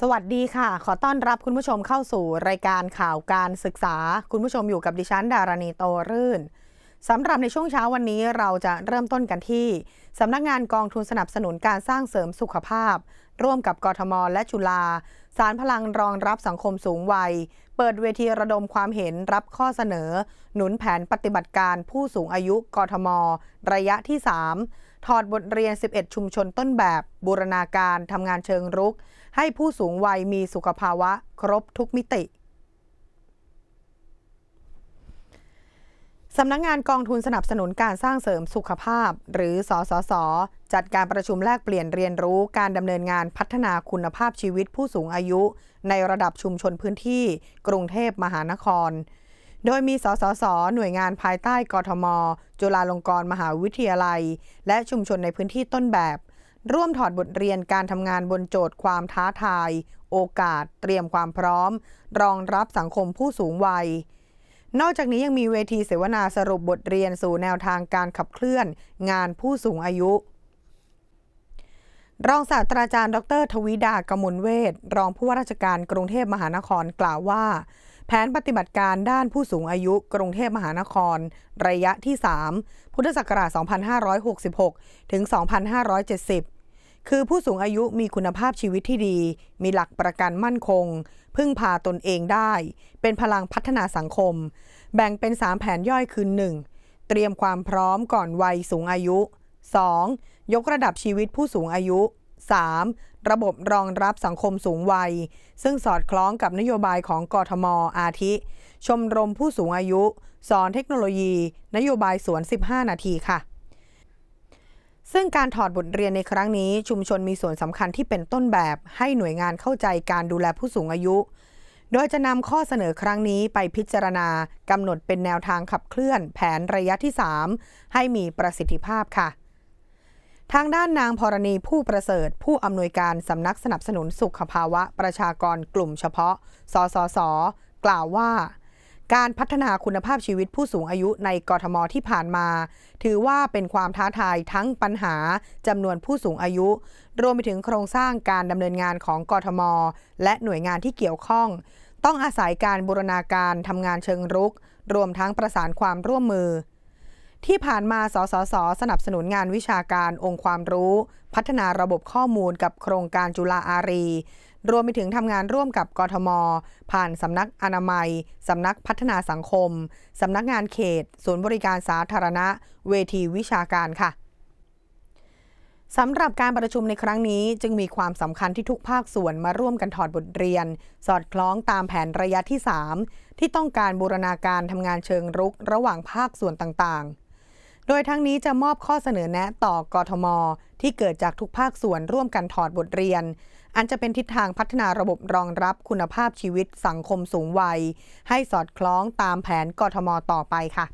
สวัสดีค่ะ ขอต้อนรับคุณผู้ชมเข้าสู่รายการข่าวการศึกษา คุณผู้ชมอยู่กับดิฉันดารณีโตรื่นสำหรับในช่วงเช้าวันนี้เราจะเริ่มต้นกันที่สำนักงานกองทุนสนับสนุนการสร้างเสริมสุขภาพ ร่วมกับกทมและจุฬาสารพลังรองรับสังคมสูงวัย เปิดเวทีระดมความเห็นรับข้อเสนอ หนุนแผนปฏิบัติการผู้สูงอายุกทม ระยะที่ 3 ถอดบทเรียน 11 ชุมชนต้นแบบ บูรณาการทำงานเชิงรุก ให้ผู้สูงวัยมีสุขภาวะครบทุกมิติสำนักงงานกองทุนสนับสนุนการสร้างเสริมสุขภาพ หรือสสส จัดการประชุมแลกเปลี่ยนเรียนรู้การดำเนินงานพัฒนาคุณภาพชีวิตผู้สูงอายุ ในระดับชุมชนพื้นที่ กรุงเทพมหานคร โดยมีสสส หน่วยงานภายใต้กทม จุฬาลงกรณ์มหาวิทยาลัย และชุมชนในพื้นที่ต้นแบบ ร่วมถอดบทเรียนการทำงานบนโจทย์ความท้าทาย โอกาส เตรียมความพร้อม รองรับสังคมผู้สูงวัย นอกจากนี้ยังมีเวทีเสวนาสรุปบทเรียนสู่แนวทางการขับเคลื่อน งานผู้สูงอายุรองศาสตราจารย์ ดร ทวิดากมลเวทรองผู้ว่าราชการกรุงเทพมหานครกล่าวว่า แผนปฏิบัติการด้านผู้สูงอายุกรุงเทพมหานคร ระยะที่ 3 พุทธศักราช 2566 ถึง 2570 คือผู้สูงอายุมีคุณภาพชีวิตที่ดี มีหลักประกันมั่นคง พึ่งพาตนเองได้ เป็นพลังพัฒนาสังคม แบ่งเป็น 3 แผนย่อยคือ 1. เตรียมความพร้อมก่อนวัยสูงอายุ 2. ยกระดับชีวิตผู้สูงอายุ 3. ระบบรองรับสังคมสูงวัย ซึ่งสอดคล้องกับนโยบายของกทมอาทิ ชมรมผู้สูงอายุ สอนเทคโนโลยี นโยบายสวน 15 นาทีค่ะ ซึ่งการถอดบทเรียนในครั้งนี้ ชุมชนมีส่วนสำคัญที่เป็นต้นแบบให้หน่วยงานเข้าใจการดูแลผู้สูงอายุ โดยจะนำข้อเสนอครั้งนี้ไปพิจารณากำหนดเป็นแนวทางขับเคลื่อน แผนระยะที่ 3 ให้มีประสิทธิภาพค่ะ ทางด้านนางพรณีผู้ประเสริฐ ผู้อำนวยการสำนักสนับสนุนสุขภาวะประชากรกลุ่มเฉพาะ สสส กล่าวว่า การพัฒนาคุณภาพชีวิตผู้สูงอายุในกรทมที่ผ่านมา ถือว่าเป็นความท้าทายทั้งปัญหาจำนวนผู้สูงอายุ รวมไปถึงโครงสร้างการดำเนินงานของกรทม และหน่วยงานที่เกี่ยวข้อง ต้องอาศัยการบูรณาการทำงานเชิงรุก รวมทั้งประสานความร่วมมือ ที่ผ่านมา สสส สนับสนุนงานวิชาการองค์ความรู้ พัฒนาระบบข้อมูลกับโครงการจุฬาอารี รวมไปถึงทำงานร่วมกับกทม ผ่านสำนักอนามัย สำนักพัฒนาสังคม สำนักงานเขต ศูนย์บริการสาธารณะ เวทีวิชาการค่ะสำหรับการประชุมในครั้งนี้จึงมีความสำคัญที่ทุกภาคส่วนมาร่วมกันถอดบทเรียน สอดคล้องตามแผนระยะที่ 3 ที่ต้องการบูรณาการทำงานเชิงรุกระหว่างภาคส่วนต่างๆ โดยทั้งนี้จะมอบข้อเสนอแนะต่อกทม ที่เกิดจากทุกภาคส่วนร่วมกันถอดบทเรียน อันจะเป็นทิศทางพัฒนาระบบรองรับคุณภาพชีวิตสังคมสูงวัย ให้สอดคล้องตามแผนกทมต่อไปค่ะ